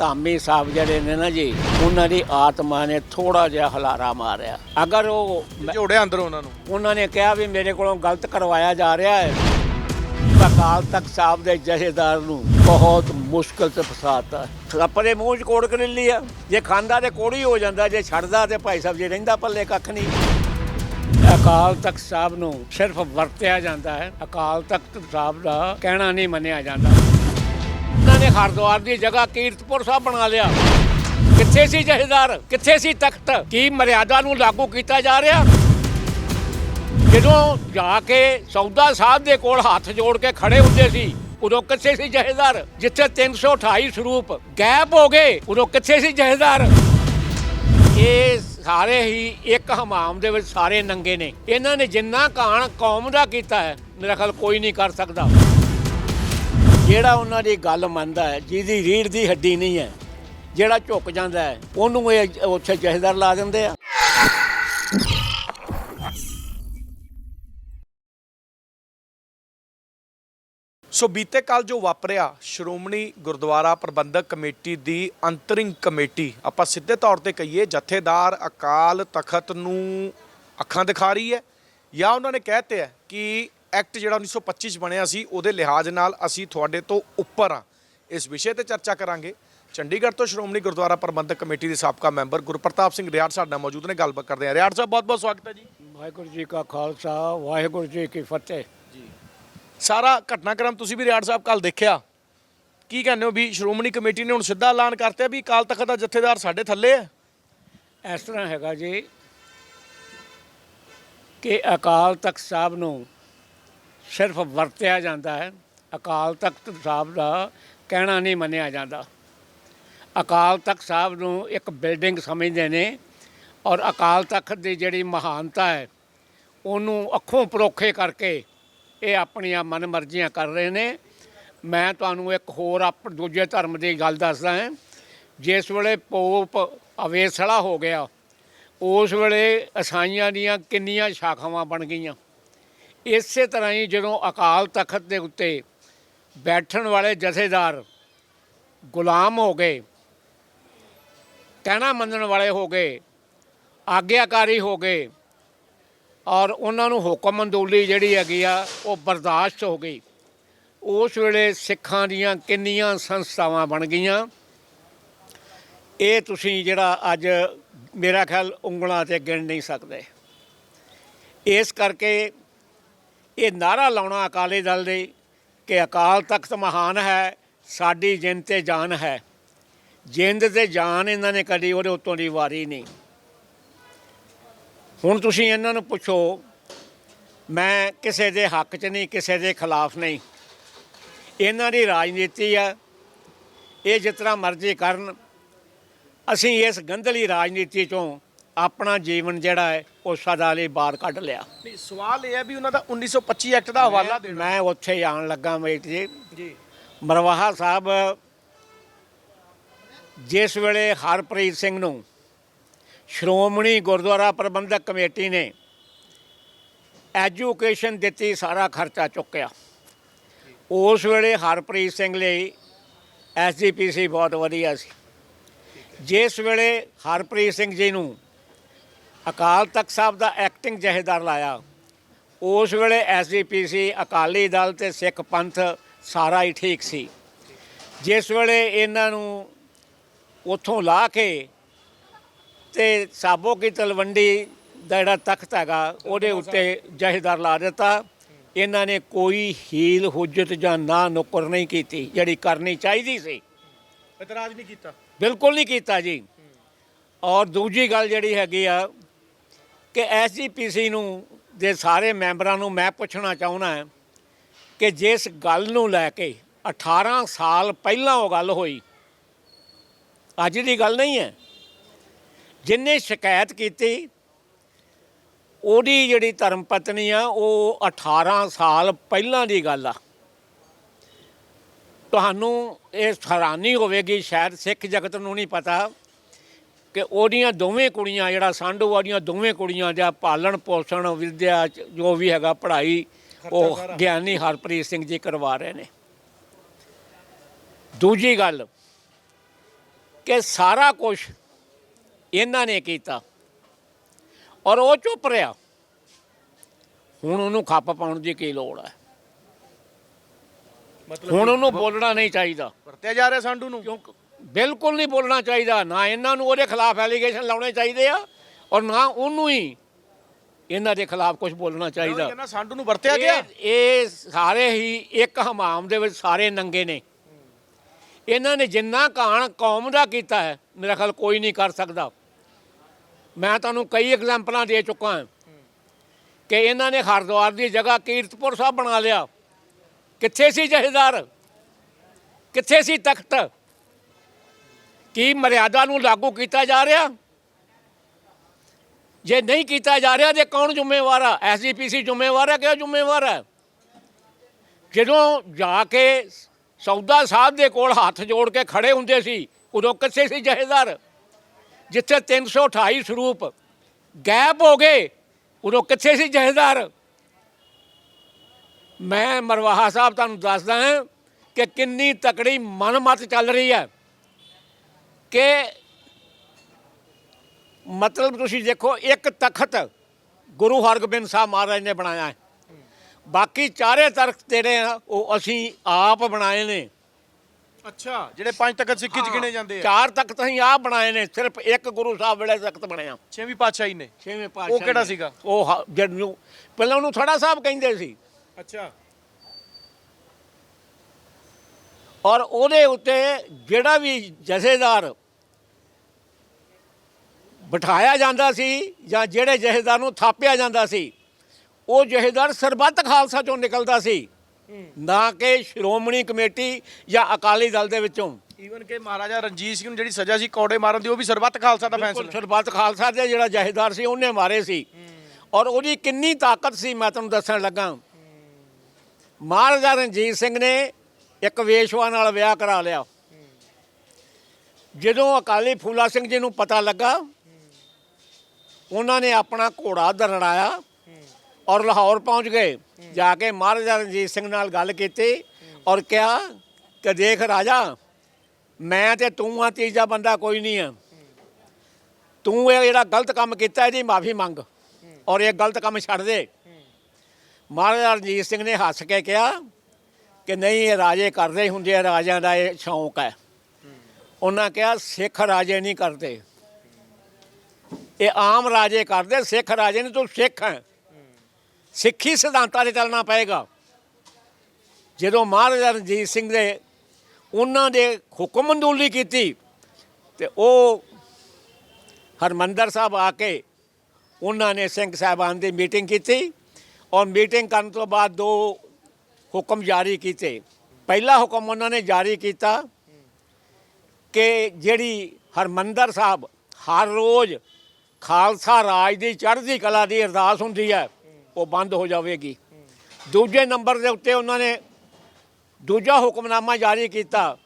ਧਾਮੀ ਸਾਹਿਬ ਜਿਹੜੇ ਨੇ ਨਾ ਜੀ ਉਹਨਾਂ ਦੀ ਆਤਮਾ ਨੇ ਥੋੜਾ ਜਿਹਾ ਹਲਾਰਾ ਮਾਰਿਆ। ਅਗਰ ਉਹ ਝੋੜਿਆ ਅੰਦਰ ਉਹਨਾਂ ਨੂੰ। ਉਹਨਾਂ ਨੇ ਕਿਹਾ ਵੀ ਮੇਰੇ ਕੋਲੋਂ ਗਲਤ ਕਰਵਾਇਆ ਜਾ ਰਿਹਾ ਹੈ। ਅਕਾਲ ਤਖਤ ਸਾਹਿਬ ਦੇ ਜਹੇਦਾਰ ਨੂੰ ਬਹੁਤ ਮੁਸ਼ਕਲ ਤੇ ਫਸਾਤਾ ਆਪਣੇ ਮੂੰਹ 'ਚ ਕੋੜ ਕਰ ਲਈ ਆ। ਜੇ ਖਾਂਦਾ ਤੇ ਕੋੜੀ ਹੋ ਜਾਂਦਾ ਜੇ ਛੱਡਦਾ ਤੇ ਭਾਈ ਸਾਹਿਬ ਜੀ ਰਹਿੰਦਾ ਪੱਲੇ ਕੱਖ ਨਹੀਂ। ਅਕਾਲ ਤਖਤ ਸਾਹਿਬ ਨੂੰ ਸਿਰਫ ਵਰਤਿਆ ਜਾਂਦਾ ਹੈ। ਅਕਾਲ ਤਖਤ ਸਾਹਿਬ ਦਾ ਕਹਿਣਾ ਨਹੀਂ ਮੰਨਿਆ ਜਾਂਦਾ। ਨੇ ਹਰਿਦੁਆਰ ਦੀ ਜਗ੍ਹਾ ਕੀਰਤਪੁਰ ਸਾਹਿਬ ਬਣਾ ਲਿਆ। ਕਿੱਥੇ ਸੀ ਜਹੇਦਾਰ? ਕਿੱਥੇ ਸੀ ਤਖਤ? ਕੀ ਮਰਿਆਦਾ ਨੂੰ ਲਾਗੂ ਕੀਤਾ ਜਾ ਰਿਹਾ? ਜਦੋਂ ਜਾ ਕੇ ਸੌਦਾ ਸਾਹਿਬ ਦੇ ਕੋਲ ਹੱਥ ਜੋੜ ਕੇ ਖੜੇ ਹੁੰਦੇ ਸੀ, ਉਦੋਂ ਕਿੱਥੇ ਸੀ ਜਹੇਦਾਰ? ਜਿੱਥੇ 328 ਸਰੂਪ ਗਾਇਬ ਹੋ ਗਏ, ਉਦੋਂ ਕਿੱਥੇ ਸੀ ਜਹੇਦਾਰ? ਇਹ ਸਾਰੇ ਹੀ ਇੱਕ ਹਮਾਮ ਦੇ ਵਿੱਚ ਸਾਰੇ ਨੰਗੇ ਨੇ। ਇਹਨਾਂ ਨੇ ਜਿੰਨਾ ਕਾਣ ਕੌਮ ਦਾ ਕੀਤਾ ਹੈ, ਮੇਰਾ ਖਿਆਲ ਕੋਈ ਨਹੀਂ ਕਰ ਸਕਦਾ। ਜਿਹੜਾ ਉਹਨਾਂ ਦੀ ਗੱਲ ਮੰਨਦਾ ਹੈ, ਜਿਹਦੀ ਰੀੜ ਦੀ ਹੱਡੀ ਨਹੀਂ ਹੈ, ਜਿਹੜਾ ਝੁੱਕ ਜਾਂਦਾ ਹੈ, ਉਹਨੂੰ ਇਹ ਉੱਥੇ ਜਹੇਦਾਰ ਲਾ ਦਿੰਦੇ ਆ। ਸੋ ਬੀਤੇ ਕੱਲ ਜੋ ਵਾਪਰਿਆ, ਸ਼੍ਰੋਮਣੀ ਗੁਰਦੁਆਰਾ ਪ੍ਰਬੰਧਕ ਕਮੇਟੀ ਦੀ ਅੰਤਰਿੰਗ ਕਮੇਟੀ, ਆਪਾਂ ਸਿੱਧੇ ਤੌਰ ਤੇ ਕਹੀਏ ਜਥੇਦਾਰ ਅਕਾਲ ਤਖਤ ਨੂੰ ਅੱਖਾਂ ਦਿਖਾ ਰਹੀ ਹੈ ਜਾਂ ਉਹਨਾਂ ਨੇ ਕਹਿਤੇ ਹੈ ਕਿ ਐਕਟ ਜਿਹੜਾ 1925 ਚ ਬਣਿਆ ਸੀ ਉਹਦੇ ਲਿਹਾਜ਼ ਨਾਲ ਅਸੀਂ ਤੁਹਾਡੇ ਤੋਂ ਉੱਪਰ ਆ ਇਸ ਵਿਸ਼ੇ ਤੇ ਚਰਚਾ ਕਰਾਂਗੇ। ਚੰਡੀਗੜ੍ਹ ਤੋਂ ਸ਼੍ਰੋਮਣੀ ਗੁਰਦੁਆਰਾ ਪ੍ਰਬੰਧਕ ਕਮੇਟੀ ਦੇ ਸਾਬਕਾ ਮੈਂਬਰ ਗੁਰਪ੍ਰਤਾਪ ਸਿੰਘ ਰਿਆੜ ਸਾਡੇ ਨਾਲ ਮੌਜੂਦ ਨੇ ਗੱਲਬਾਤ ਕਰਦੇ ਹਾਂ। ਰਿਆੜ ਸਾਹਿਬ ਬਹੁਤ ਬਹੁਤ ਸਵਾਗਤ ਹੈ ਜੀ। ਵਾਹਿਗੁਰੂ ਜੀ ਕਾ ਖਾਲਸਾ ਵਾਹਿਗੁਰੂ ਜੀ ਕੀ ਫਤਿਹ। ਸਾਰਾ ਘਟਨਾਕ੍ਰਮ ਤੁਸੀਂ ਵੀ ਰਿਆੜ ਸਾਹਿਬ ਕੱਲ ਦੇਖਿਆ। ਕੀ ਕਹਿੰਦੇ ਹੋ ਵੀ ਸ਼੍ਰੋਮਣੀ ਕਮੇਟੀ ਨੇ ਹੁਣ ਸਿੱਧਾ ਐਲਾਨ ਕਰਤਾ ਵੀ ਅਕਾਲ ਤਖਤ ਦਾ ਜਥੇਦਾਰ ਸਾਡੇ ਥੱਲੇ ਹੈ? ਇਸ ਤਰ੍ਹਾਂ ਹੈਗਾ ਜੀ ਕਿ ਅਕਾਲ ਤਖਤ ਸਾਹਿਬ ਨੂੰ ਸਿਰਫ ਵਰਤਿਆ ਜਾਂਦਾ ਹੈ। ਅਕਾਲ ਤਖਤ ਸਾਹਿਬ ਦਾ ਕਹਿਣਾ ਨਹੀਂ ਮੰਨਿਆ ਜਾਂਦਾ। ਅਕਾਲ ਤਖਤ ਸਾਹਿਬ ਨੂੰ ਇੱਕ ਬਿਲਡਿੰਗ ਸਮਝਦੇ ਨੇ ਔਰ ਅਕਾਲ ਤਖਤ ਦੀ ਜਿਹੜੀ ਮਹਾਨਤਾ ਹੈ, ਉਹਨੂੰ ਅੱਖੋਂ ਪਰੋਖੇ ਕਰਕੇ ਇਹ ਆਪਣੀਆਂ ਮਨਮਰਜ਼ੀਆਂ ਕਰ ਰਹੇ ਨੇ। ਮੈਂ ਤੁਹਾਨੂੰ ਇੱਕ ਹੋਰ ਆਪ ਦੂਜੇ ਧਰਮ ਦੀ ਗੱਲ ਦੱਸਦਾ ਹਾਂ। ਜਿਸ ਵੇਲੇ ਪੋਪ ਅਵੇਸਲਾ ਹੋ ਗਿਆ, ਉਸ ਵੇਲੇ ਈਸਾਈਆਂ ਦੀਆਂ ਕਿੰਨੀਆਂ ਸ਼ਾਖਾਵਾਂ ਬਣ ਗਈਆਂ। ਇਸੇ ਤਰ੍ਹਾਂ ਹੀ ਜਦੋਂ ਅਕਾਲ ਤਖਤ ਦੇ ਉੱਤੇ ਬੈਠਣ ਵਾਲੇ ਜਥੇਦਾਰ ਗੁਲਾਮ ਹੋ ਗਏ, ਕਹਿਣਾ ਮੰਨਣ ਵਾਲੇ ਹੋ ਗਏ, ਆਗਿਆਕਾਰੀ ਹੋ ਗਏ, ਔਰ ਉਹਨਾਂ ਨੂੰ ਹੁਕਮ ਅੰਦੋਲੀ ਜਿਹੜੀ ਹੈਗੀ ਆ, ਉਹ ਬਰਦਾਸ਼ਤ ਹੋ ਗਈ। ਉਸ ਵੇਲੇ ਸਿੱਖਾਂ ਦੀਆਂ ਕਿੰਨੀਆਂ ਸੰਸਥਾਵਾਂ ਬਣ ਗਈਆਂ। ਇਹ ਤੁਸੀਂ ਜਿਹੜਾ ਅੱਜ ਮੇਰਾ ਖਿਆਲ ਉਂਗਲਾਂ ਤੇ ਗਿਣ ਨਹੀਂ ਸਕਦੇ। ਇਸ ਕਰਕੇ ਇਹ ਨਾਰਾ ਲਾਉਣਾ ਅਕਾਲੀ ਦਲ ਦੇ ਕਿ ਅਕਾਲ ਤਖਤ ਮਹਾਨ ਹੈ, ਸਾਡੀ ਜਿੰਦ ਤੇ ਜਾਨ ਹੈ। ਜਿੰਦ ਤੇ ਜਾਨ ਇਹਨਾਂ ਨੇ ਕਦੀ ਉਹਦੇ ਉੱਤੋਂ ਦੀ ਵਾਰੀ ਨਹੀਂ। ਹੁਣ ਤੁਸੀਂ ਇਹਨਾਂ ਨੂੰ ਪੁੱਛੋ, ਮੈਂ ਕਿਸੇ ਦੇ ਹੱਕ 'ਚ ਨਹੀਂ, ਕਿਸੇ ਦੇ ਖਿਲਾਫ ਨਹੀਂ। ਇਹਨਾਂ ਦੀ ਰਾਜਨੀਤੀ ਆ, ਇਹ ਜਿਸ ਤਰ੍ਹਾਂ ਮਰਜ਼ੀ ਕਰਨ। ਅਸੀਂ ਇਸ ਗੰਧਲੀ ਰਾਜਨੀਤੀ ਚੋਂ ਆਪਣਾ ਜੀਵਨ ਜਿਹੜਾ ਹੈ ਉਹ ਸਦਾ ਲਈ ਬਾਹਰ ਕੱਢ ਲਿਆ। ਨਹੀਂ ਸਵਾਲ ਇਹ ਹੈ ਵੀ ਉਹਨਾਂ ਦਾ 1925 ਐਕਟ ਦਾ ਹਵਾਲਾ ਦੇਣਾ। ਮੈਂ ਉੱਥੇ ਆਉਣ ਲੱਗਾ ਮੇਟ ਜੀ। ਜੀ। ਮਰਵਾਹਾ ਸਾਹਿਬ ਜਿਸ ਵੇਲੇ ਹਰਪ੍ਰੀਤ ਸਿੰਘ ਨੂੰ ਸ਼੍ਰੋਮਣੀ ਗੁਰਦੁਆਰਾ ਪ੍ਰਬੰਧਕ ਕਮੇਟੀ ਨੇ ਐਜੂਕੇਸ਼ਨ ਦਿੱਤੀ ਸਾਰਾ ਖਰਚਾ ਚੁੱਕਿਆ। ਉਸ ਵੇਲੇ ਹਰਪ੍ਰੀਤ ਸਿੰਘ ਲਈ ਐਸਜੀਪੀਸੀ ਬਹੁਤ ਵਧੀਆ ਸੀ। ਜਿਸ ਵੇਲੇ ਹਰਪ੍ਰੀਤ ਸਿੰਘ ਜੀ ਨੂੰ ਅਕਾਲ ਤਖਤ ਸਾਹਿਬ ਦਾ ਐਕਟਿੰਗ ਜਹੇਦਾਰ ਲਾਇਆ। ਉਸ ਵੇਲੇ ਐਸਜੀਪੀਸੀ ਅਕਾਲੀ ਦਲ ਤੇ ਸਿੱਖ ਪੰਥ ਸਾਰਾ ਹੀ ਠੀਕ ਸੀ। ਜਿਸ ਵੇਲੇ ਇਹਨਾਂ ਨੂੰ ਉਥੋਂ ਲਾ ਕੇ ਤੇ ਸਾਬੋ ਕੀ ਤਲਵੰਡੀ ਦਾ ਜਿਹੜਾ ਤਖਤ ਹੈਗਾ ਉਹਦੇ ਉੱਤੇ ਜਹੇਦਾਰ ਲਾ ਦਿੱਤਾ। ਇਹਨਾਂ ਨੇ ਕੋਈ ਹੀਲ ਹੁਜਤ ਜਾਂ ਨਾ ਨੁਕਰ ਨਹੀਂ ਕੀਤੀ ਜਿਹੜੀ ਕਰਨੀ ਚਾਹੀਦੀ ਸੀ। ਇਤਰਾਜ਼ ਨਹੀਂ ਕੀਤਾ। ਬਿਲਕੁਲ ਨਹੀਂ ਕੀਤਾ ਜੀ। ਔਰ ਦੂਜੀ ਗੱਲ ਜਿਹੜੀ ਹੈਗੀ ਆ ਕਿ ਐਸਜੀਪੀਸੀ ਨੂੰ ਦੇ ਸਾਰੇ ਮੈਂਬਰਾਂ ਨੂੰ ਮੈਂ ਪੁੱਛਣਾ ਚਾਹੁੰਦਾ ਹਾਂ ਕਿ ਜਿਸ ਗੱਲ ਨੂੰ ਲੈ ਕੇ 18 ਸਾਲ ਪਹਿਲਾਂ ਉਹ ਗੱਲ ਹੋਈ, ਅੱਜ ਦੀ ਗੱਲ ਨਹੀਂ ਹੈ। ਜਿਨਨੇ ਸ਼ਿਕਾਇਤ ਕੀਤੀ, ਉਹਦੀ ਜਿਹੜੀ ਧਰਮ ਪਤਨੀ ਆ, ਉਹ 18 ਸਾਲ ਪਹਿਲਾਂ ਦੀ ਗੱਲ ਆ। ਤੁਹਾਨੂੰ ਇਹ ਹੈਰਾਨੀ ਹੋਵੇਗੀ, ਸ਼ਾਇਦ ਸਿੱਖ ਜਗਤ ਨੂੰ ਨਹੀਂ ਪਤਾ। ਕਿ ਉਹਦੀਆਂ ਦੋਵੇਂ ਕੁੜੀਆਂ ਜਿਹੜਾ ਸੰਧੂ ਉਹਦੀਆਂ ਦੋਵੇਂ ਕੁੜੀਆਂ ਦਾ ਪਾਲਣ ਪੋਸ਼ਣ ਵਿਦਿਆ ਜੋ ਵੀ ਹੈਗਾ ਪੜ੍ਹਾਈ ਉਹ। ਗਿਆਨੀ ਹਰਪ੍ਰੀਤ ਸਿੰਘ ਜੀ ਕਰਵਾ ਰਹੇ ਨੇ। ਦੂਜੀ ਗੱਲ ਕਿ ਸਾਰਾ ਕੁਝ ਇਹਨਾਂ ਨੇ ਕੀਤਾ ਔਰ ਉਹ ਚੁੱਪ ਰਿਹਾ। ਹੁਣ ਉਹਨੂੰ ਖੱਪ ਪਾਉਣ ਦੀ ਕੀ ਲੋੜ ਹੈ? ਮਤਲਬ ਹੁਣ ਉਹਨੂੰ ਬੋਲਣਾ ਨਹੀਂ ਚਾਹੀਦਾ। ਵਰਤਿਆ ਜਾ ਰਿਹਾ ਸੰਡੂ ਨੂੰ? ਕਿਉਂ ਬਿਲਕੁਲ ਨਹੀਂ ਬੋਲਣਾ ਚਾਹੀਦਾ। ਨਾ ਇਹਨਾਂ ਨੂੰ ਉਹਦੇ ਖਿਲਾਫ ਐਲੀਗੇਸ਼ਨ ਲਾਉਣੇ ਚਾਹੀਦੇ ਆ ਔਰ ਨਾ ਉਹਨੂੰ ਹੀ ਇਹਨਾਂ ਦੇ ਖਿਲਾਫ ਕੁਝ ਬੋਲਣਾ ਚਾਹੀਦਾ। ਕਹਿੰਦਾ ਸੰਡੂ ਨੂੰ ਵਰਤਿਆ ਗਿਆ? ਇਹ ਇਹ ਸਾਰੇ ਹੀ ਇੱਕ ਹਮਾਮ ਦੇ ਵਿੱਚ ਸਾਰੇ ਨੰਗੇ ਨੇ। ਇਹਨਾਂ ਨੇ ਜਿੰਨਾ ਕਾਣ ਕੌਮ ਦਾ ਕੀਤਾ ਹੈ ਮੇਰਾ ਖਿਆਲ ਕੋਈ ਨਹੀਂ ਕਰ ਸਕਦਾ। ਮੈਂ ਤੁਹਾਨੂੰ ਕਈ ਐਗਜ਼ਾਮਪਲਾਂ ਦੇ ਚੁੱਕਾ ਹਾਂ ਕਿ ਇਹਨਾਂ ਨੇ ਹਰਿਦੁਆਰ ਦੀ ਜਗ੍ਹਾ ਕੀਰਤਪੁਰ ਸਾਹਿਬ ਬਣਾ ਲਿਆ। ਕਿੱਥੇ ਸੀ ਜਹੇਦਾਰ? ਕਿੱਥੇ ਸੀ ਤਖਤ? ਕੀ ਮਰਿਆਦਾ ਨੂੰ ਲਾਗੂ ਕੀਤਾ ਜਾ ਰਿਹਾ? ਜੇ ਨਹੀਂ ਕੀਤਾ ਜਾ ਰਿਹਾ ਤੇ ਕੌਣ ਜ਼ਿੰਮੇਵਾਰ ਆ? ਐਸਜੀਪੀਸੀ ਜ਼ਿੰਮੇਵਾਰ ਹੈ ਕਿ ਜ਼ਿੰਮੇਵਾਰ ਹੈ? ਜਦੋਂ ਜਾ ਕੇ ਸੌਦਾ ਸਾਹਿਬ ਦੇ ਕੋਲ ਹੱਥ ਜੋੜ ਕੇ ਖੜੇ ਹੁੰਦੇ ਸੀ, ਉਦੋਂ ਕਿੱਥੇ ਸੀ ਜਹੇਦਾਰ? ਜਿੱਥੇ 328 ਸਰੂਪ ਗਾਇਬ ਹੋ ਗਏ, ਉਦੋਂ ਕਿੱਥੇ ਸੀ ਜਹੇਦਾਰ? ਮੈਂ ਮਰਵਾਹਾ ਸਾਹਿਬ ਤੁਹਾਨੂੰ ਦੱਸਦਾ ਹਾਂ ਕਿ ਕਿੰਨੀ ਤਕੜੀ ਮਨਮਤ ਚੱਲ ਰਹੀ ਹੈ। ਕਿ ਮਤਲਬ ਤੁਸੀਂ ਦੇਖੋ ਇੱਕ ਤਖਤ ਗੁਰੂ ਹਰਗੋਬਿੰਦ ਸਾਹਿਬ ਮਹਾਰਾਜ ਨੇ ਬਣਾਇਆ ਹੈ। ਬਾਕੀ ਚਾਰੇ ਤਖਤ ਜਿਹੜੇ ਆ ਉਹ ਅਸੀਂ ਆਪ ਬਣਾਏ ਨੇ। ਅੱਛਾ ਜਿਹੜੇ ਪੰਜ ਤਖਤ ਸਿੱਖੀ ਚ ਗਿਣੇ ਜਾਂਦੇ ਆ। ਚਾਰ ਤਖਤ ਅਸੀਂ ਆਪ ਬਣਾਏ ਨੇ ਸਿਰਫ ਇੱਕ ਗੁਰੂ ਸਾਹਿਬ ਵੇਲੇ ਤਖਤ ਬਣਿਆ। ਛੇਵੀਂ ਪਾਤਸ਼ਾਹੀ ਨੇ। ਛੇਵੇਂ ਪਾਤਸ਼ਾਹ ਉਹ ਕਿਹੜਾ। ਸੀਗਾ? ਉਹ ਹ- ਜਿਹਨੂੰ ਪਹਿਲਾਂ ਉਹਨੂੰ ਥੜਾ ਸਾਹਿਬ ਕਹਿੰਦੇ ਸੀ। ਅੱਛਾ। ਔਰ ਉਹਦੇ ਉੱਤੇ ਜਿਹੜਾ ਵੀ ਜਥੇਦਾਰ ਬਿਠਾਇਆ ਜਾਂਦਾ ਸੀ ਜਾਂ ਜਿਹੜੇ ਜਥੇਦਾਰ ਨੂੰ ਥਾਪਿਆ ਜਾਂਦਾ ਸੀ ਉਹ ਜਥੇਦਾਰ ਸਰਬੱਤ ਖਾਲਸਾ ਚੋਂ ਨਿਕਲਦਾ ਸੀ। ਨਾ ਕਿ ਸ਼੍ਰੋਮਣੀ ਕਮੇਟੀ ਜਾਂ ਅਕਾਲੀ ਦਲ ਦੇ ਵਿੱਚੋਂ। ਈਵਨ ਕਿ ਮਹਾਰਾਜਾ ਰਣਜੀਤ ਸਿੰਘ ਨੂੰ ਜਿਹੜੀ ਸਜ਼ਾ ਸੀ ਕੌੜੇ ਮਾਰਨ ਦੀ ਉਹ ਵੀ ਸਰਬੱਤ ਖਾਲਸਾ ਦਾ ਫੈਸਲਾ। ਸਰਬੱਤ ਖਾਲਸਾ ਦੇ ਜਿਹੜਾ ਜਥੇਦਾਰ ਸੀ ਉਹਨੇ ਮਾਰੇ ਸੀ। ਔਰ ਉਹਦੀ ਕਿੰਨੀ ਤਾਕਤ ਸੀ ਮੈਂ ਤੁਹਾਨੂੰ ਦੱਸਣ ਲੱਗਾ। ਮਹਾਰਾਜਾ ਰਣਜੀਤ ਸਿੰਘ ਨੇ ਇੱਕ ਵੇਸ਼ਵਾ ਨਾਲ ਵਿਆਹ ਕਰਾ ਲਿਆ। ਜਦੋਂ ਅਕਾਲੀ ਫੂਲਾ ਸਿੰਘ ਜੀ ਨੂੰ ਪਤਾ ਲੱਗਾ ਉਹਨਾਂ ਨੇ ਆਪਣਾ ਘੋੜਾ ਦਰੜਾਇਆ ਔਰ ਲਾਹੌਰ ਪਹੁੰਚ ਗਏ। ਜਾ ਕੇ ਮਹਾਰਾਜਾ ਰਣਜੀਤ ਸਿੰਘ ਨਾਲ ਗੱਲ ਕੀਤੀ ਔਰ ਕਿਹਾ ਕਿ ਦੇਖ ਰਾਜਾ, ਮੈਂ ਤੇ ਤੂੰ ਆ, ਤੀਜਾ ਬੰਦਾ ਕੋਈ ਨਹੀਂ ਆ। ਤੂੰ ਇਹ ਜਿਹੜਾ ਗਲਤ ਕੰਮ ਕੀਤਾ, ਇਹਦੀ ਮਾਫੀ ਮੰਗ ਔਰ ਇਹ ਗਲਤ ਕੰਮ ਛੱਡ ਦੇ। ਮਹਾਰਾਜਾ ਰਣਜੀਤ ਸਿੰਘ ਨੇ ਹੱਸ ਕੇ ਕਿਹਾ ਕਿ ਨਹੀਂ, ਇਹ ਰਾਜੇ ਕਰਦੇ ਹੁੰਦੇ ਆ, ਰਾਜਿਆਂ ਦਾ ਇਹ ਸ਼ੌਂਕ ਹੈ। ਉਹਨਾਂ ਕਿਹਾ, ਸਿੱਖ ਰਾਜੇ ਨਹੀਂ ਕਰਦੇ। ਇਹ ਆਮ ਰਾਜੇ ਕਰਦੇ, ਸਿੱਖ ਰਾਜੇ ਨੇ ਤੂੰ ਸਿੱਖ ਹੈ। ਸਿੱਖੀ ਸਿਧਾਂਤਾਂ ਤੇ ਚੱਲਣਾ ਪਏਗਾ। ਜਦੋਂ ਮਹਾਰਾਜਾ ਰਣਜੀਤ ਸਿੰਘ ਦੇ ਉਹਨਾਂ ਦੇ ਹੁਕਮ ਮਨਜ਼ੂਰੀ ਕੀਤੀ, ਤੇ ਉਹ ਹਰਮੰਦਰ ਸਾਹਿਬ ਆ ਕੇ ਉਹਨਾਂ ਨੇ ਸਿੰਘ ਸਾਹਿਬਾਨ ਦੀ ਮੀਟਿੰਗ ਕੀਤੀ ਔਰ ਮੀਟਿੰਗ ਕਰਨ ਤੋਂ ਬਾਅਦ ਦੋ ਹੁਕਮ ਜਾਰੀ ਕੀਤੇ। ਪਹਿਲਾ ਹੁਕਮ ਉਹਨਾਂ ਨੇ ਜਾਰੀ ਕੀਤਾ ਕਿ ਜਿਹੜੀ ਹਰਮੰਦਰ ਸਾਹਿਬ ਹਰ ਰੋਜ਼ ਖਾਲਸਾ ਰਾਜ ਦੀ ਚੜ੍ਹਦੀ ਕਲਾ ਦੀ ਅਰਦਾਸ ਹੁੰਦੀ ਹੈ, ਉਹ ਬੰਦ ਹੋ ਜਾਵੇਗੀ। ਦੂਜੇ ਨੰਬਰ ਦੇ ਉੱਤੇ ਉਹਨਾਂ ਨੇ ਦੂਜਾ ਹੁਕਮਨਾਮਾ ਜਾਰੀ ਕੀਤਾ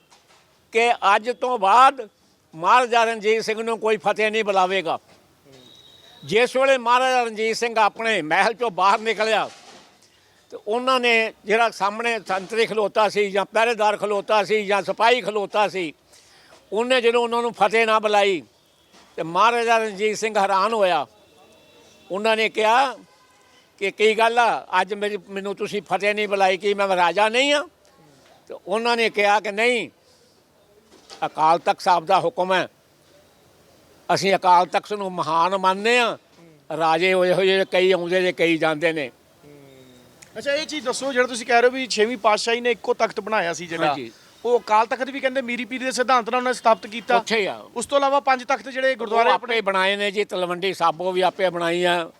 ਕਿ ਅੱਜ ਤੋਂ ਬਾਅਦ ਮਹਾਰਾਜਾ ਰਣਜੀਤ ਸਿੰਘ ਨੂੰ ਕੋਈ ਫਤਿਹ ਨਹੀਂ ਬੁਲਾਵੇਗਾ। ਜਿਸ ਵੇਲੇ ਮਹਾਰਾਜਾ ਰਣਜੀਤ ਸਿੰਘ ਆਪਣੇ ਮਹਿਲ ਚੋਂ ਬਾਹਰ ਨਿਕਲਿਆ, ਤੇ ਉਹਨਾਂ ਨੇ ਜਿਹੜਾ ਸਾਹਮਣੇ ਸੰਤਰੀ ਖਲੋਤਾ ਸੀ ਜਾਂ ਪਹਿਰੇਦਾਰ ਖਲੋਤਾ ਸੀ ਜਾਂ ਸਿਪਾਹੀ ਖਲੋਤਾ ਸੀ, ਉਹਨੇ ਜਦੋਂ ਉਹਨਾਂ ਨੂੰ ਫਤਿਹ ਨਾ ਬੁਲਾਈ ਤੇ ਮਹਾਰਾਜਾ ਰਣਜੀਤ ਸਿੰਘ ਹੈਰਾਨ ਹੋਇਆ। ਉਹਨਾਂ ਨੇ ਕਿਹਾ ਕਿ ਕੀ ਗੱਲ ਆ? ਅੱਜ ਮੇਰੀ ਮੈਨੂੰ ਤੁਸੀਂ ਫਤਿਹ ਨਹੀਂ ਬੁਲਾਈ ਕਿ ਮੈਂ ਰਾਜਾ ਨਹੀਂ ਆ? ਤੇ ਉਹਨਾਂ ਨੇ ਕਿਹਾ ਕਿ ਨਹੀਂ ਅਕਾਲ ਤਖਤ ਸਾਹਿਬ ਦਾ ਹੁਕਮ ਹੈ। ਅਸੀਂ ਅਕਾਲ ਤਖਤ ਨੂੰ ਮਹਾਨ ਮੰਨਦੇ ਆ ਰਾਜੇ ਹੋਏ ਹੋਏ ਕਈ ਆਉਂਦੇ ਨੇ ਕਈ ਜਾਂਦੇ ਨੇ। ਅੱਛਾ ਇਹ ਚੀਜ਼ ਦੱਸੋ ਜਿਹੜਾ ਤੁਸੀਂ ਕਹਿ ਰਹੇ ਹੋ ਵੀ ਛੇਵੀਂ ਪਾਤਸ਼ਾਹੀ ਨੇ ਇੱਕੋ ਤਖਤ ਬਣਾਇਆ ਸੀ ਜਿਹੜਾ। ਉਹ ਅਕਾਲ ਤਖਤ ਵੀ ਕਹਿੰਦੇ ਮੀਰੀ ਪੀਰੀ ਦੇ ਸਿਧਾਂਤ ਨਾਲ ਉਹਨੇ ਸਥਾਪਿਤ ਕੀਤਾ। ਉੱਥੇ ਆ। ਉਸ ਤੋਂ ਇਲਾਵਾ ਪੰਜ ਤਖਤ ਜਿਹੜੇ ਗੁਰਦੁਆਰੇ ਗੁਰਦੁਆਰੇ ਆਪੇ ਬਣਾਏ ਨੇ ਜੀ ਤਲਵੰਡੀ ਸਾਬੋ ਵੀ ਆਪੇ ਬਣਾਈ ਆ।